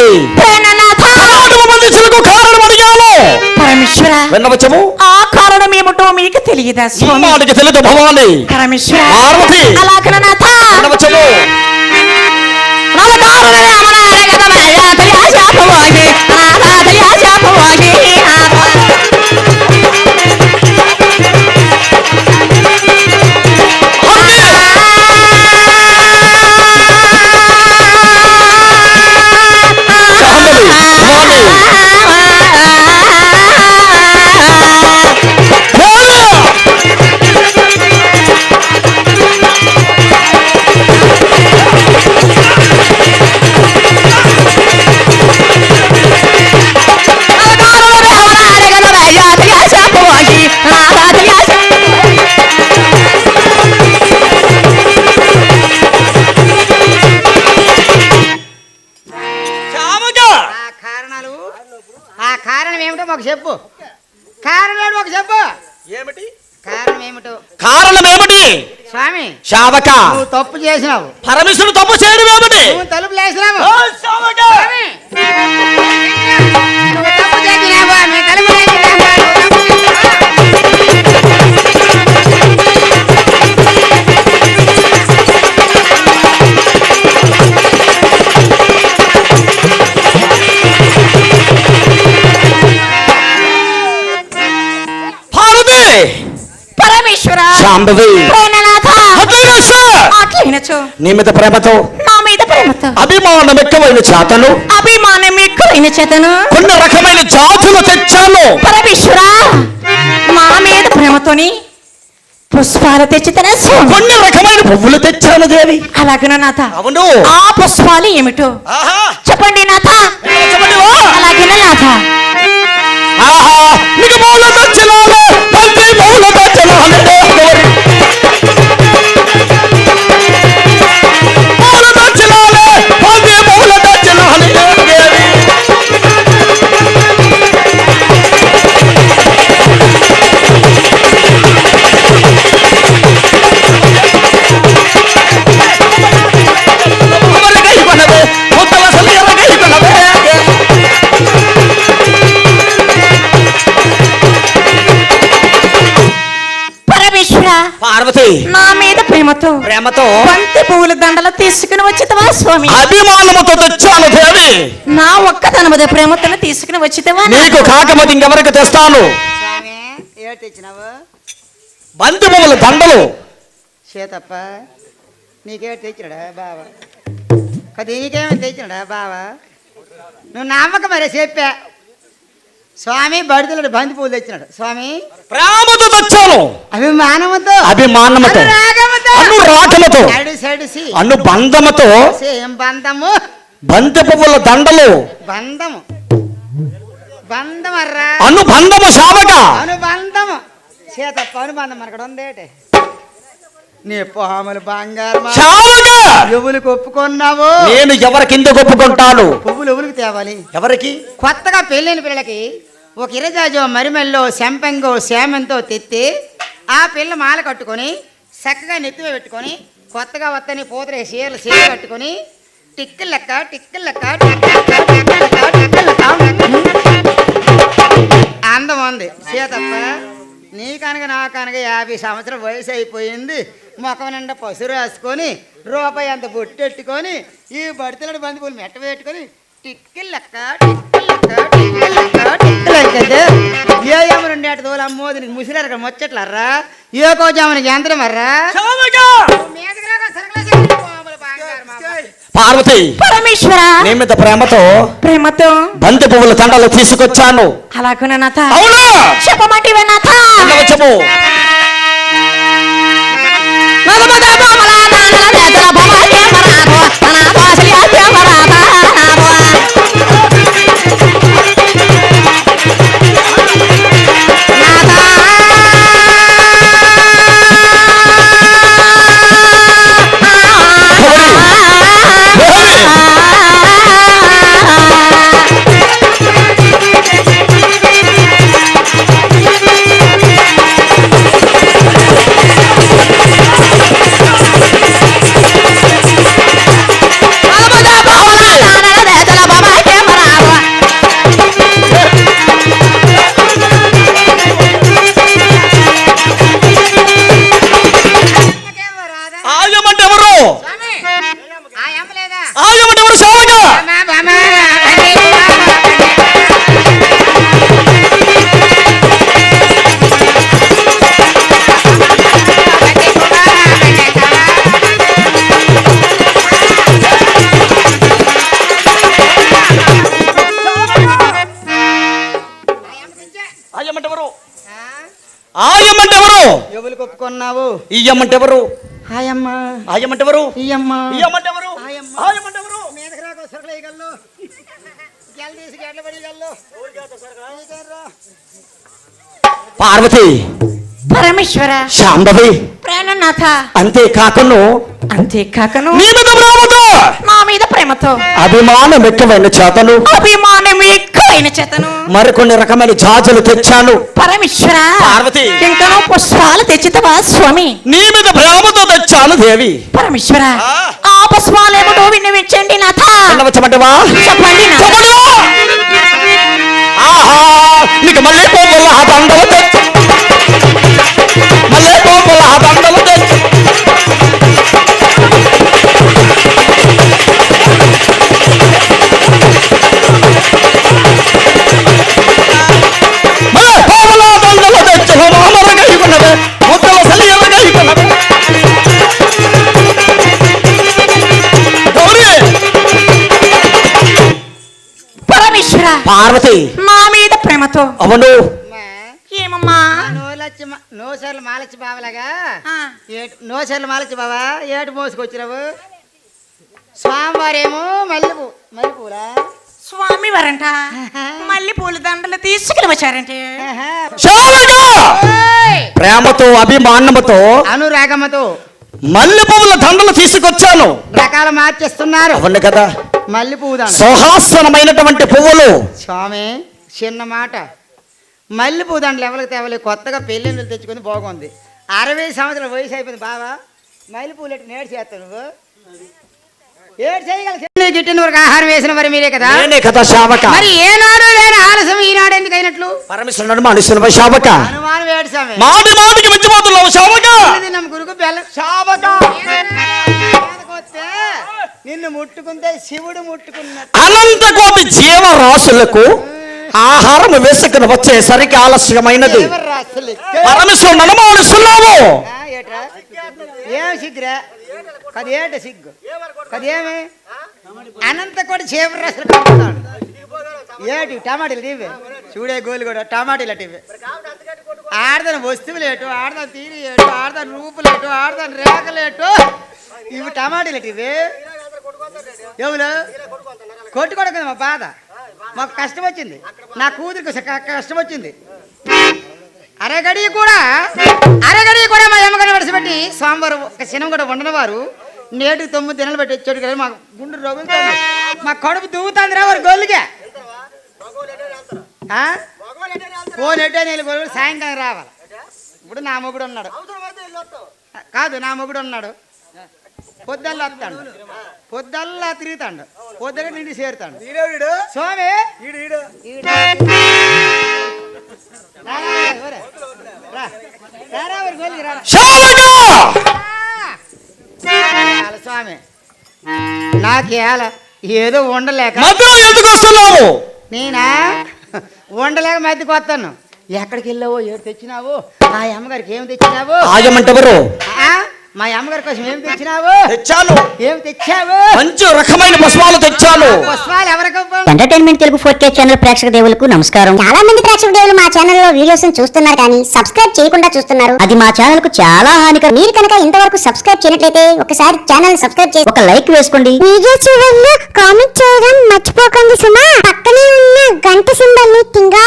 ఆనాడు బంధించుటకు కారణం అడిగాను పరమేశ్వర. విన్నవచ్చము ఆ కారణం ఏమిటో మీకు తెలియదా స్వామి? తెలియదు భవాని. పరమేశ్వర. అలాగన నాథ విన్నవచ్చము స్వామి. శావక. నువ్వు తప్పు చేసినావు. పరమేశ్వరుడు తప్పు చేయడం ఏమిటి నువ్వు తలుపు లేసినావు ఓ శావక! స్వామి, నువ్వు తప్పు చేసినావు మీ తలుపు లేసినావు, నువ్వు తప్పు చేసినావు. నీ మీద ప్రేమతో? నా మీద ప్రేమతో. అభిమానం ఎక్కువైన చేతను అభిమానం ఎక్కువైన చేతను? కొన్ని రకమైన జాతులు తెచ్చాను. పరమేశ్వర మా మీద ప్రేమతోని పుష్పాలు తెచ్చితేనే కొన్ని రకమైన పువ్వులు తెచ్చాను దేవి. అలాగన నాథ? అవును. ఆ పుష్పాలు ఏమిటో? చెప్పండి నాథ. అలాగే నాథ? ఆహా. నీకు ప్రేమతో ప్రేమతో బంతి పువ్వుల దండలు తీసుకుని వచ్చితవా స్వామి? అభిమానముతో తెచ్చాను దేవి. నా ఒక్కదన మీద ప్రేమతో తీసుకుని వచ్చితవా నీకు కాకమతి ఇంకెవరికి తెస్తాను? తెచ్చినావు? బంతి పువ్వుల దండలు. సీతప్ప నీకేడు తెచ్చినాడా బావ? కొద్ది నీకేమి తెచ్చినాడా బావ? నువ్వు నమ్మకం మరి చెప్పా. స్వామి బడిదలుడు బంతి పూలు తెచ్చినాడు. స్వామి ప్రేమతో తెచ్చాను. అభిమానముతో. అభిమానముతో. అనురాగముతో. అనురాగముతో. సడి సడిసి. అను బంధముతో. సేం బంధము. బంతి పువ్వుల దండలు. బంధము. బంధమర్రా. అను బంధము శావక అనుబంధము సీతప్ప అనుబంధం అక్కడ ఉందేటి. నీ పాములు బంగారు ఎవరికి ఒప్పుకున్నావు? నేను ఎవరికి ఎందుకు ఒప్పుకుంటాను? పువ్వులు ఎవరికి తేవాలి? ఎవరికి? కొత్తగా పెళ్ళైన పిల్లలకి ఒక ఇరజాజో మరిమెల్లో శంపంగో శామంతో తెత్తి ఆ పిల్ల మాల కట్టుకొని చక్కగా నెత్తిమే పెట్టుకొని కొత్తగా వత్తని పూతరే చీరలు చీర కట్టుకొని టిక్కులు లెక్క, టిక్కులు లెక్క. అందం ఉంది. సీతప్ప నీ కనుక నా కనుక యాభై సంవత్సరం వయసు అయిపోయింది ముఖం నిండా పసురు రాసుకొని రూపాయి అంత బొట్టెట్టుకొని ఈ బడితలడి బంతి పూలు మెట్ట పెట్టుకొని టిక్కిల్ లెక్క టిక్కిల్ లెక్క టిక్కిల్ లెక్క టిక్కిల్ లెక్క ఏ ఏమో రెండేట తోలు అమ్మోది నీకు ముసిరారు ఇక్కడ ముచ్చట్లర్రా? ఏ కోజామనికి యంత్రం మీదకి రాగా పార్వతి పరమేశ్వర నీ మీద ప్రేమతో ప్రేమతో బంతి పువ్వుల దండలు తీసుకొచ్చాను అలాగున నాథ అవునా చెప్పు ఇయ్యమంటే ఎవరు ఎవరు ఇయ్యమ్మ ఇయ్యమంటే ఎవరు ఆయమ్మ. ఆయమంటే ఎవరు మీదకి రాకు సరుకులు వేయగలను. గెల తీసి గెడ్ల పడిగలను. పార్వతి. పరమేశ్వర. శాంభవి. ప్రాణనాథ. అంతే కాకను అంతేకాకను. నీ మీద ప్రేమతో. నా మీద ప్రేమతో. అభిమానం ఎక్కువైన చేతను. అభిమానం ఎక్కువైన చేతను? మరికొన్ని రకమైన జాజులు తెచ్చాను. పరమేశ్వర పార్వతి. ఇంకనూ పుష్పాలు తెచ్చితవా స్వామి? నీ మీద ప్రేమతో తెచ్చాను దేవి. పరమేశ్వర ఆ. ఆ పుష్పాలేమిటో విన్నవించండి నాథ. విన్నవచ్చమంటవా చెప్పండి. ఆహా! నీకు మళ్ళీ పువ్వుల ఆ దండలు తెచ్చు పార్వతి. నా మీద ప్రేమతో. అవును. ఏమమ్మా? నోలచ్చి నోసర్లు మాలచ్చి బావలాగా. నోసర్లు మాలచ్చి బావా ఏటు మోసుకొచ్చినావు. స్వామివారేమో మల్లెపూ మల్లెపూలా? స్వామి వరంట మళ్ళీ పూల దండలు తీసుకుని వచ్చారంటే! ప్రేమతో అభిమానముతో అనురాగమతో మల్లె పువ్వుల దండలు తీసుకొచ్చాను. రకాలు మార్చేస్తున్నారు. అవును కదా? మల్లె పువ్వు దండ సుహాసనమైనటువంటి పువ్వులు. స్వామి చిన్న మాట. మల్లె పువ్వు దండలు ఎవరికి తేవలే కొత్తగా పెళ్ళిళ్ళు తెచ్చుకుంది బాగుంది. అరవై సంవత్సరాల వయసు అయిపోయింది బావా. మల్లె పువ్వులు ఎట్టు నేడు చేస్తావు నువ్వు? ఏడు చేయగల వరకు ఆహారం వేసిన మరి మీరే కదా? నేనే కదా శావక. మరి ఏనాడు లేని ఆలస్యం ఈనాడు ఎందుకు అయినట్లు? పరమేశ్వరుడు మనుషుల శావక. అనుమానం ఏడు స్వామి మెచ్చిపోతున్నావు శావక. నమ్మ గురుకు బెల్లం. శావక. నిన్ను ముట్టుకుంటే శివుడు ముట్టుకున్నట్టు. అనంత కోటి జీవరాశులకు ఆహారం వేసుకుని వచ్చేసరికి ఆలస్యమైనది. పరమేశ్వరుడు ఆ, ఏట్రా? ఏం సిగ్గురా? అది ఏంట సిగ్గు? అది ఏమి అనంత కూడా చేపలు రాసులు కలుపుతాడు ఏటి టమాటీలు ఇవి చూడే గోలు కూడా టమాటీలు అటు ఇవి ఆడదాని వస్తువులు ఏటు ఆడదాని తీరి ఏటు ఆడదాని రూపులు ఏటు ఆడదాని రేఖలు ఏటు ఇవి టమాటీలు అటు ఇవి ఎవరు? కొట్టుకోవడం మా బాధ. మాకు కష్టం వచ్చింది. నా కూతురికి కష్టం వచ్చింది. అరగడి కూడా అరగడి కూడా మా అమ్మగారిని విడిచిపెట్టి సోమవారం ఒక సినిమా కూడా ఉండని వారు. నేటి తొమ్మిది దినాలు పెట్టి వచ్చాడు కదా మా గుండె రగులుతుంది మా కడుపు దువ్వుతుంది రా వారు గోళ్ళుగా ఆ? ఫోన్ ఎట్టే నేను గోళ్ళు సాయంకాలం రావాలి. ఇప్పుడు నా మొగుడు ఉన్నాడు. కాదు నా మొగుడు ఉన్నాడు. పొద్దుల్లో వస్తాడు. పొద్దుల్లా తిరుగుతాడు. పొద్దుగా నిండి చేరుతాడు. స్వామి! స్వామి. నాకేళ ఏదో ఉండలేక ఎందుకు వస్తున్నావు? నేనా? ఉండలేక మధ్యకి వస్తాను. ఎక్కడికి వెళ్ళావో ఏడు తెచ్చినావు? మా అమ్మగారికి ఏం తెచ్చినావు? ఆ? మా అమ్మగారి కోసం ఏం తెచ్చినావు? తెచ్చాను. ఏం తెచ్చావు? మంచి రకమైన పుష్పాలు తెచ్చాను. పుష్పాలు ఎవరికి entertainment Telugu four K channel ప్రేక్షక దేవులకు నమస్కారం. చాలా మంది ప్రేక్షక దేవులు మా ఛానల్లో వీడియోస్ చూస్తున్నారు కానీ సబ్స్క్రైబ్ చేయకుండా చూస్తున్నారు. అది మా ఛానల్కు చాలా హానికరం. మీరు కనుక ఇంతవరకు సబ్స్క్రైబ్ చేయనట్లయితే ఒకసారి ఛానల్ సబ్స్క్రైబ్ చేసి ఒక లైక్ వేసుకోండి. వీడియో చివరిలో కామెంట్ చేయడం మర్చిపోకండి సుమా. పక్కనే ఉన్న గంట సింబల్ని టింగా